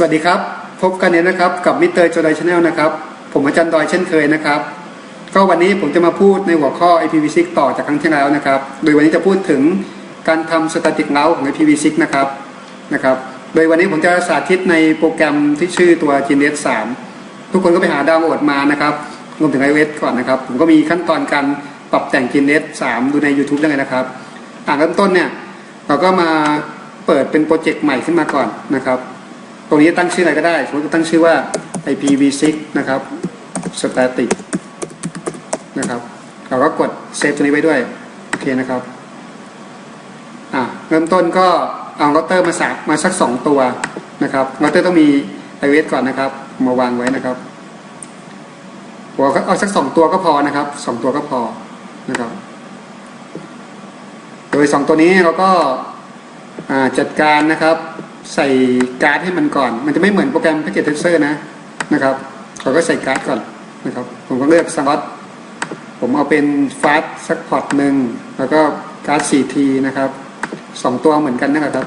สวัสดีครับ พบกันเนี่ยนะครับกับมิสเตอร์จอยชาแนลนะครับ ผมอาจารย์ดอยเช่นเคยนะครับ ก็วันนี้ผมจะมาพูดในหัวข้อ IPv6 ต่อจากครั้งที่แล้วนะครับ โดยวันนี้จะพูดถึงการทำสแตติกเ u าของ IPv6 นะครับนะครับ โดยวันนี้ผมจะสาธิตในโปรแกรมที่ชื่อตัว GNS 3ทุกคนก็ไปหาดาวน์โหลดมานะครับรวมถึง iOS ก่อนนะครับ ผมก็มีขั้นตอนการปรับแต่ง GNS 3ดูใน YouTube ได้เลยนะครับอ่าเริ่มต้นเนี่ยเราก็มาเปิดเป็นโปรเจกต์ใหม่ขึ้นมาก่อนนะครับ ตรงนี้ตั้งชื่ออะไรก็ได้ สมมติตั้งชื่อว่า IPv6 นะครับ static นะครับ เราก็กดเซฟตัวนี้ไว้ด้วย โอเคนะครับ อะเริ่มต้นก็เอาเราเตอร์มาสักมาสักสองตัวนะครับเราเตอร์ต้องมี iOS ก่อนนะครับ มาวางไว้นะครับหัวเอาสักสองตัวก็พอนะครับสองตัวก็พอนะครับ โดยสองตัวนี้เราก็จัดการนะครับ ใส่การ์ดให้มันก่อน มันจะไม่เหมือนโปรแกรม Packet Tracer นะนะครับเราก็ใส่การ์ดก่อนนะครับ ผมก็เลือกสล็อตผมเอาเป็นฟาสสักพอร์ตหนึ่งแล้วก็การ์ด 4T นะครับสองตัวเหมือนกันนะครับ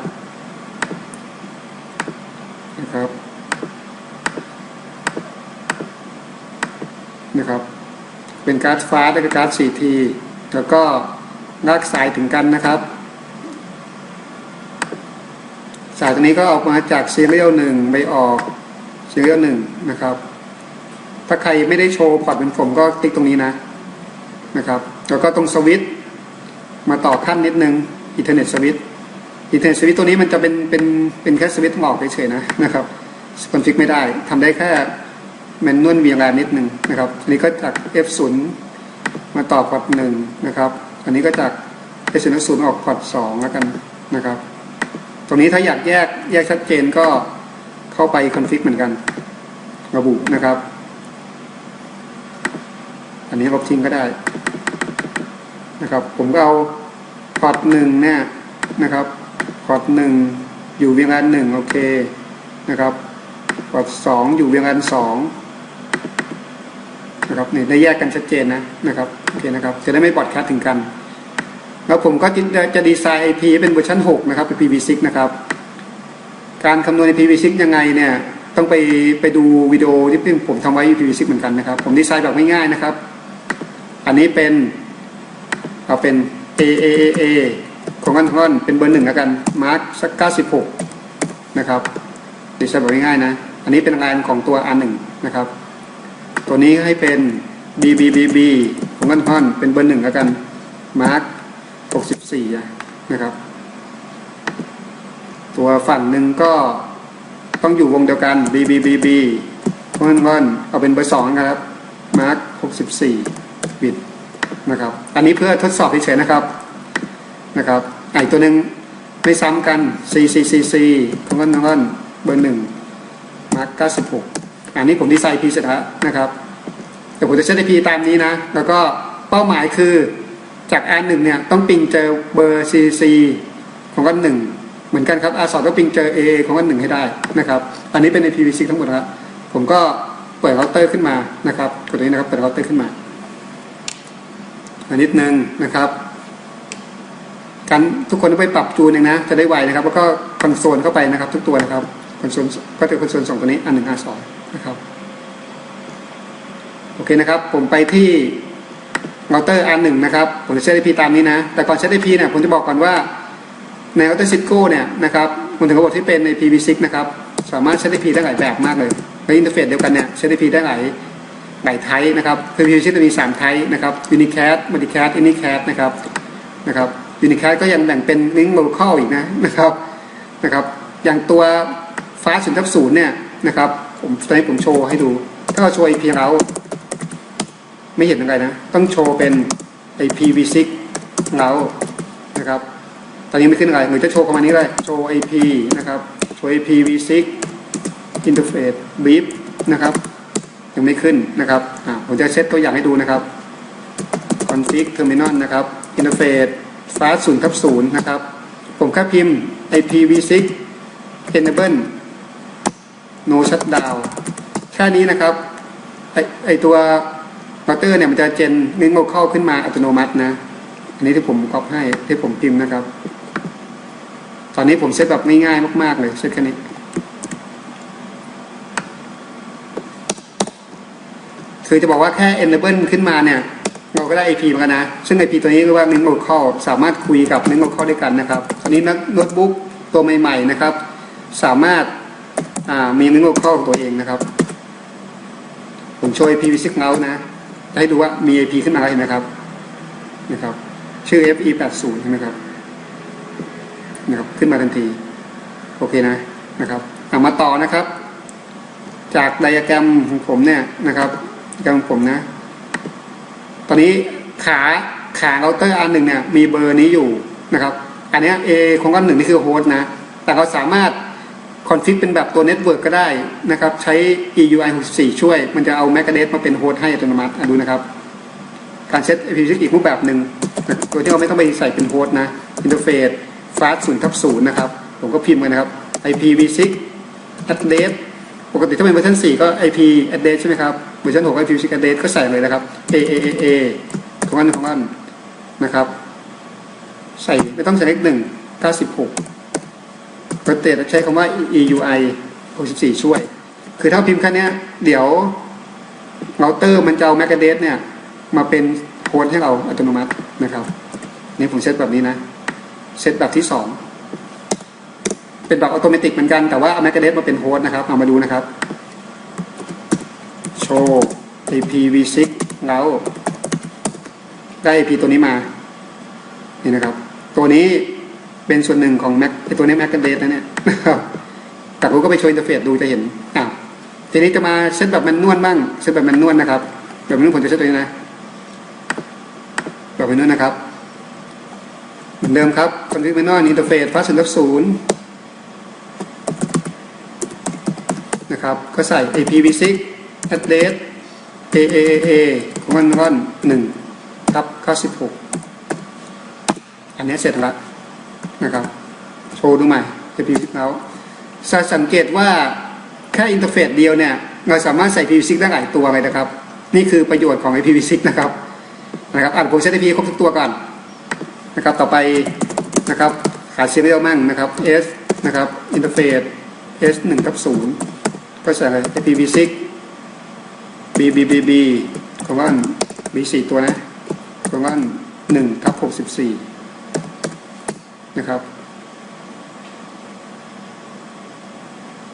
นะครับนะครับเป็นการ์ดฟาสและการ์ด 4T แล้วก็ลากสายถึงกันนะครับ สายตัวนี้ก็ออกมาจากซีเรียลหนึ่งไปออกซีเรียลหนึ่งนะครับ ถ้าใครไม่ได้โชว์พอร์ตเป็นผมก็ติ๊กตรงนี้นะนะครับแล้วก็ตรงสวิตช์มาต่อขั้นนิดนึงอินเทอร์เน็ตสวิตช์อินเทอร์เน็ตสวิตช์ตัวนี้มันจะเป็นเป็นเป็นแค่สวิตช์ออกเฉยๆนะนะครับคอนฟิกไม่ได้ทำได้แค่แมนนวลเวียงแรงนิดนึงนะครับอันนี้ก็จาก F0 มาต่อพอร์ตหนึ่งนะครับ อันนี้ก็จาก F0 ออกพอร์ตสองแล้วกันนะครับ รงนี้ถ้าอยากแยกแยกชัดเจนก็เข้าไปคอนฟิกเหมือนกัน ระบุนะครับ อันนี้ลบทิ้งก็ได้นะครับ ผมก็เอาพอร์ตหนึ่งเนี่ยนะครับพอร์ตหนึ่งอยู่เวียงอันหนึ่งโอเคนะครับพอร์ตสองอยู่เวียงอันสองนะครับนี่ได้แยกกันชัดเจนนะนะครับโอเคนะครับจะได้ไม่บอดแคสถึงกัน แล้วผมก็จะดีไซน์ IP เป็นเวอร์ชัน6 นะครับ เป็น PV6 นะครับ การคำนวณ IPv6 ยังไงเนี่ย ต้องไปไปดูวิดีโอที่ผมทำไว้ IPv6 เหมือนกันนะครับ ผมดีไซน์แบบง่ายๆนะครับ อันนี้เป็นเอาเป็น A A A A ของกันทอนเป็นเบอร์หนึ่งแล้วกัน มาร์กสัก96นะครับดีไซน์แบบง่ายๆนะ อันนี้เป็นงานของตัว R1 นะครับ ตัวนี้ให้เป็น B B B B ของกันทอนเป็นเบอร์หนึ่งแล้วกัน มาร์ก 64นะครับ ตัวฝั่งหนึ่งก็ต้องอยู่วงเดียวกัน B B B B เพราะฉะนั้นเอาเป็นเบอร์สองนะครับ มาร์ก64บิตนะครับ อันนี้เพื่อทดสอบเฉยๆนะครับนะครับไอตัวหนึ่งไม่ซ้ำกัน C C C C ของกันของกันเบอร์หนึ่งมาร์ก96 อันนี้ผมดีไซน์พีเสร็จแล้วนะครับแต่ผมจะใช้ IP ตามนี้นะ แล้วก็เป้าหมายคือ จาก R1 เนี่ยต้องปิงเจอเบอร์ CC ของกันหนึ่งเหมือนกันครับ R2 ก็ปิงเจอ AA ของกันหนึ่งให้ได้นะครับ อันนี้เป็น IPv6 ทั้งหมดครับผมก็เปิดเราเตอร์ขึ้นมานะครับกดนี้นะครับเปิดเราเตอร์ขึ้นมาอันนิดนึงนะครับการทุกคนต้องไปปรับจูนเองนะ จะได้ไวนะครับ แล้วก็คอนโซลเข้าไปนะครับ ทุกตัวนะครับคอนโซลก็จะคอนโซลสองตัวนี้อันหนึ่ง R2 นะครับ โอเคนะครับ ผมไปที่ เราเตอร์ R1 นะครับ ผมจะใช้ IP ตามนี้นะ แต่ก่อนใช้ IP เนี่ยผมจะบอกก่อนว่าในเราเตอร์ซิโก้เนี่ยนะครับผมถึงระบบที่เป็นใน PV6 นะครับ สามารถใช้ IP ได้หลายแบบมากเลยในอินเทอร์เฟซเดียวกันเนี่ยใช้ IP ได้หลายหลายไทป์นะครับคือ PV6 จะมี3ไทป์นะครับ Unicast Multicast Anycast นะครับนะครับ Unicast ก็ยังแบ่งเป็น Link Local อีกนะนะครับนะครับ อย่างตัวฟ้าศูนย์ทับศูนย์เนี่ยนะครับผมตอนนี้ผมโชว์ให้ดู ถ้าเราโชว์ IP เรา ไม่เห็นอะไรนะ ต้องโชว์เป็น IPv6 เรานะครับ ตอนนี้ไม่ขึ้นอะไรเหมือนจะโชว์ประมาณนี้เลย โชว์ IP นะครับ โชว์ IPv6 interface beep นะครับ ยังไม่ขึ้นนะครับอ่าผมจะเซตตัวอย่างให้ดูนะครับ config terminal นะครับ interface fast 0ทับ0นะครับ ผมแค่พิมพ์ IPv6 enable no shutdown แค่นี้นะครับ ไอไอตัว เราเตอร์เนี่ยมันจะเจนลิงก์โลเคอลขึ้นมาอัตโนมัตินะ อันนี้ที่ผมก๊อปให้ที่ผมพิมพ์นะครับ ตอนนี้ผมเซตแบบง่ายๆมาก ๆ เลยเซตแค่นี้คือจะบอกว่าแค่ enable ขึ้นมาเนี่ย เราก็ได้ IP มากันนะ ซึ่ง IP ตัวนี้เรียกว่า link local สามารถคุยกับ link local ด้กันนะครับตอนนี้นักโน้ตบุ๊กตัวใหม่ๆนะครับ สามารถมี link local ของตัวเองนะครับ ผมช่วย PVC เงานะ ให้ดูว่ามี IP ขึ้นมาแล้วเห็นไหมครับนะครับ ชื่อ FE80 ใช่ไหมครับนะครับ ขึ้นมาทันที โอเคนะนะครับเอามาต่อนะครับ จากไดอะแกรมของผมเนี่ยนะครับไดอะแกรมของผมนะ ตอนนี้ขาขาเราเตอร์อันหนึ่งเนี่ยมีเบอร์นี้อยู่นะครับ อันนี้ A ของอันหนึ่งนี่คือโฮสต์นะ แต่เราสามารถ คอนฟิกเป็นแบบตัวเน็ตเวิร์กก็ได้นะครับใช้ EUI 64 ช่วย มันจะเอา m a c a d e s มาเป็นโฮสต์ให้อัตโนมัติดูนะครับ การเซต IP อีกรูปแบบหนึ่งโดยที่เราไม่ต้องไปใส่เป็นโฮสต์นะอินเทอร์เฟซฟาสศูนย์ทับศูนย์นะครับ ผมก็พิมพ์กันนะครับ IPv6 address ปกติถ้าเป็นเวอร์ชัน4 ก็ IP address ใช่ไหมครับ เวอร์ชัน6 IPv6 address ก็ใส่เลยนะครับ A A A A ของอันของอันนะครับ ใส่ไม่ต้องใส่เลขหนึ่ง96ก็ เตะใช้คำว่า EUI 64 ช่วย คือถ้าพิมพ์แค่นี้เดี๋ยวเราเตอร์มันจะเอา MAC address เนี่ย มาเป็นโค้ดให้เราอัตโนมัตินะครับ นี่ผมเซตแบบนี้นะ เซตแบบที่สองเป็นแบบอัตโนมัติเหมือนกันแต่ว่าเอาแมกกาเดสมาเป็นโฮสนะครับ เอามาดูนะครับ โชว์ IPv6 แล้วได้ IP ตัวนี้มา นี่นะครับ ตัวนี้ เป็นส่วนหนึ่งของ Mac ไอตัวนี้ Mac กันเดสนะเนี่ยนะครับแต่ผมก็ไปโชว์อินเทอร์เฟซดูจะเห็นอะทีนี้จะมาเซตแบบแมนนวลบ้างเซตแบบแมนนวลนะครับ แบบแมนนวลผมจะเซตตัวนี้นะแบบแมนนวลนะครับ เหมือนเดิมครับคอนฟิกเมนอนอินเทอร์เฟซฟาสต์ศูนย์ศูนย์นะครับ ก็ใส่ IPv6 address AAA ของมันร่อนหนึ่งทับเก้าสิบหกอันนี้เสร็จแล้ว นะครับ โชว์ดูใหม่ IPv6 แล้วจะสังเกตว่าแค่อินเทอร์เฟซเดียวเนี่ย เราสามารถใส่ IPv6 ได้หลายตัวเลยนะครับ นี่คือประโยชน์ของ IPv6 นะครับนะครับอ่านผมเซต IP ครบทุกตัวก่อนนะครับ ต่อไปนะครับขาดเซเรียลมั่งนะครับ S นะครับอินเทอร์เฟซ S 1ทับ0ก็ใส่อะไร IPv6 B B B B ของว่าน B 4ตัวนะของว่าน1ทับ64 นะครับ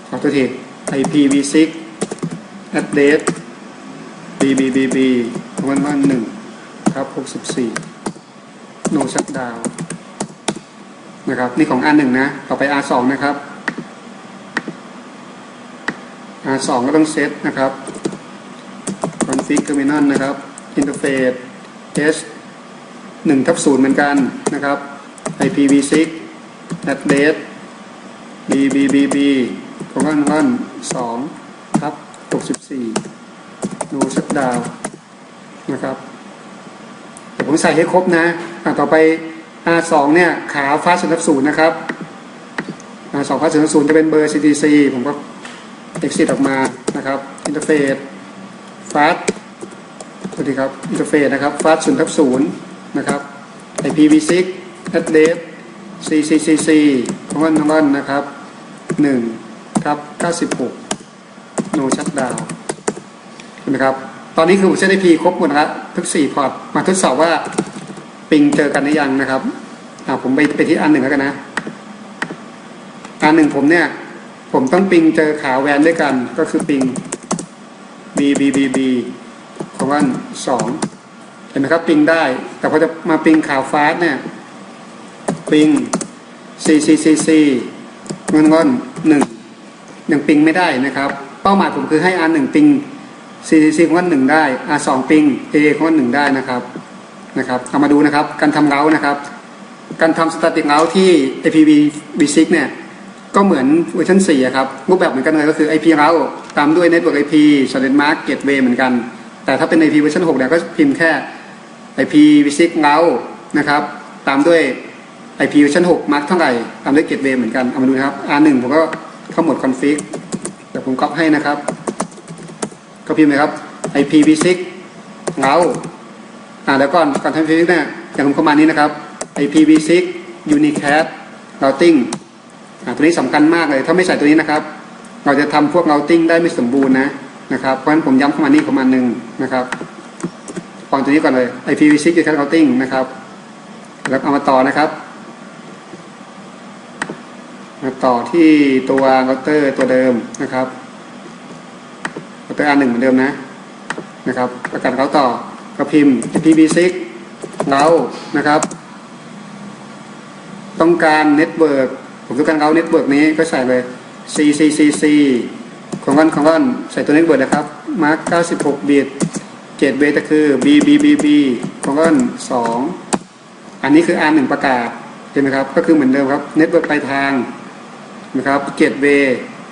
ขอตัวที IPv6 address B B B B ของว่านว่าน1ทับ64 no shutdown นะครับ นี่ของ R1 นะ ต่อไป R2 นะครับ R2 ก็ต้องเซตนะครับ config terminal นะครับ interface s 1ทับ0เหมือนกันนะครับ IPv6 address b b b b ของอันวัน2ทับ64 no shutdown นะครับเดี๋ยวผมใส่ให้ครบนะอะต่อไป R2 เนี่ยขาฟ้าศูนทับศูนย์นะครับ R2 ฟ้าศูนทับศูนย์จะเป็นเบอร์ CTC ผมก็ exit ออกมานะครับ interface ฟ้าสวัสดีครับ interface นะครับฟ้าศูนทับศูนย์นะครับ IPv6 address CCCC ของวันของวันนะครับ1ครับ96 no shutdown เห็นไหมครับ ตอนนี้คือผมเซต IP ครบหมดนะครับทุก4พอร์ตมาทดสอบว่าปิงเจอกันหรือยังนะครับอ่าผมไปไปที่อันหนึ่งแล้วกันนะ อันหนึ่งผมเนี่ย ผมต้องปิงเจอขาแวนด้วยกัน ก็คือปิง b b b b ของวันสองเห็นไหมครับปิงได้ แต่พอจะมาปิงขาวฟ้าเนี่ย ปิง c c c c งินก้อนหนึ่งยังปิงไม่ได้นะครับ เป้าหมายผมคือให้ R หนึ่งปิง CCC ของวันหนึ่งได้ R สองปิง AA ของวันหนึ่งได้นะครับนะครับเอามาดูนะครับการทำเล้านะครับ การทำสแตติกเล้าที่ IPv6 เนี่ยก็เหมือนเวอร์ชัน4ครับรูปแบบเหมือนกันเลยก็คือ IP เล้าตามด้วย Network IP s o l i d Mark Gateway เหมือนกัน แต่ถ้าเป็น IP เวอร์ชัน6เนี่ยก็พิมพ์แค่ IPv6 เล้านะครับ ตามด้วย IP เวอร์ชัน6 Mark เท่าไหร่ตามด้วย Gateway เหมือนกัน เอามาดูนะครับ R1 ผมก็เข้าหมด config เดี๋ยวผมก๊อปให้นะครับ ก็พิมพ์เลยครับ IPv6 เล้าอ่าแล้วก่อนก่อนทำ IPv6 เนี่ยอย่างผมเข้ามานี้นะครับ IPv6 unicast routing อ่าตัวนี้สำคัญมากเลย ถ้าไม่ใส่ตัวนี้นะครับ เราจะทำพวก routing ได้ไม่สมบูรณ์นะนะครับ เพราะฉะนั้นผมย้ำเข้ามานี่เข้ามาหนึ่งนะครับฟังตัวนี้ก่อนเลย IPv6 Unicast Routing นะครับแล้วเอามาต่อนะครับ มาต่อที่ตัวเราเตอร์ตัวเดิมนะครับเราเตอร์ R1 เหมือนเดิมนะนะครับ ประกาศเขาต่อก็พิมพ์ IPv6 เรานะครับ ต้องการเน็ตเวิร์กผมต้องการเอาเน็ตเวิร์กนี้ก็ใส่เลย C C C C ของก้อนของก้อนใส่ตัวเน็ตเวิร์กนะครับมาร์ก96 บิตเกตเบสก็คือ B B B B ของก้อน2อันนี้คือ R1 ประกาศเห็นไหมครับ ก็คือเหมือนเดิมครับเน็ตเวิร์กปลายทาง นะครับเกตเวย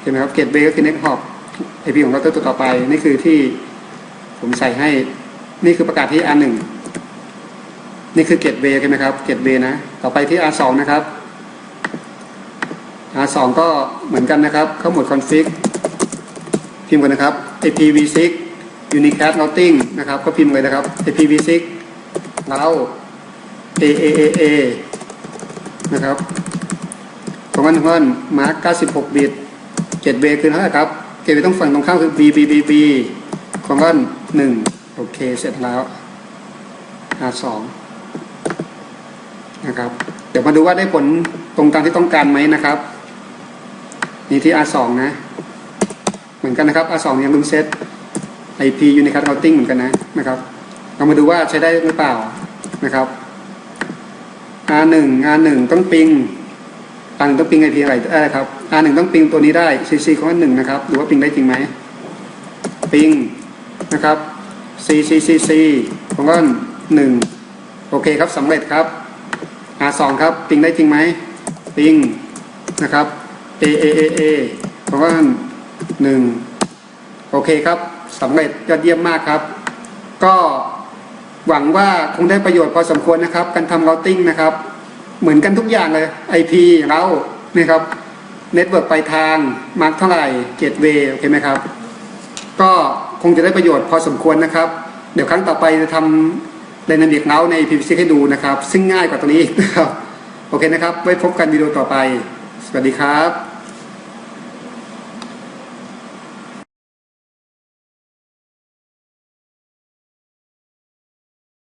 เห็นไหมครับเกตเวยก็คือเน็ตฮอปไอพีของเราตัวต่อไป นี่คือที่ผมใส่ให้ นี่คือประกาศที่ R1 นี่คือเกตเวใช่ไหมครับเกตเวยนะ ต่อไปที่ R2 นะครับ R2 ก็เหมือนกันนะครับ เข้าหมด config พิมพ์กันนะครับ IPv6 unicast routing นะครับ ก็พิมพ์เลยนะครับ IPv6 เรา A A A A นะครับ มันของมันมาร์ก96 บิตเกตเวคือเท่าไหร่ครับ เกตเวต้องฝั่งตรงข้ามคือ B B B B ของมัน1โอเค เสร็จแล้ว R2 นะครับ เดี๋ยวมาดูว่าได้ผลตรงตามที่ต้องการไหมนะครับ นี่ที่ R2 นะ เหมือนกันนะครับ R2 ยังลืมเซต IP Unicast Routing เหมือนกันนะนะครับ เรามาดูว่าใช้ได้หรือเปล่านะครับ R1 R1 ต้องปิง R1 ต้องปิง IP อะไรได้ครับ R1 ต้องปิงตัวนี้ได้ CC ของ R1 นะครับดูว่าปิงได้จริงไหมปิงนะครับ C C C C ของ R1 โอเคครับสำเร็จครับ R2 ครับปิงได้จริงไหมปิงนะครับ A A A A ของ R1 โอเคครับสำเร็จยอดเยี่ยมมากครับ ก็หวังว่าคงได้ประโยชน์พอสมควรนะครับ การทำ routing นะครับ เหมือนกันทุกอย่างเลย IP เรานี่ครับเน็ตเวิร์กไปลายทางมาร์กเท่าไหร่เกตเวย์โอเคไหมครับ ก็คงจะได้ประโยชน์พอสมควรนะครับ เดี๋ยวครั้งต่อไปจะทำ d y นามิกเ o าใน PVC ให้ดูนะครับ ซึ่งง่ายกว่าตัวนี้อีกนะครับ โอเคนะครับ ไว้พบกันวิดีโอต่อไป สวัสดีครับ